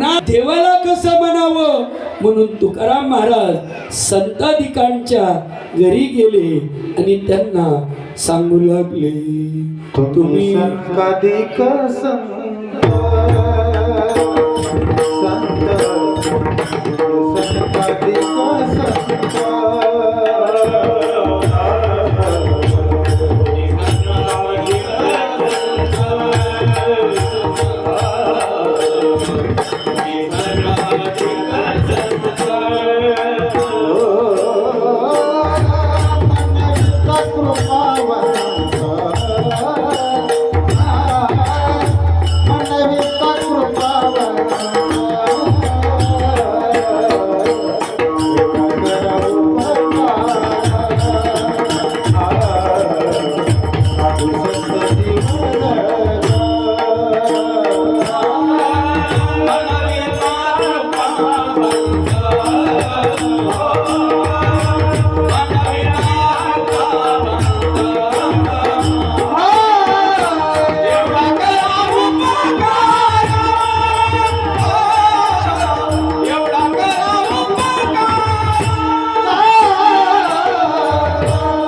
पुन्हा देवाला कसं म्हणावं? म्हणून तुकाराम महाराज संताधिकांच्या घरी गेले आणि त्यांना सांगू लागले तुम्ही संकाधिक संत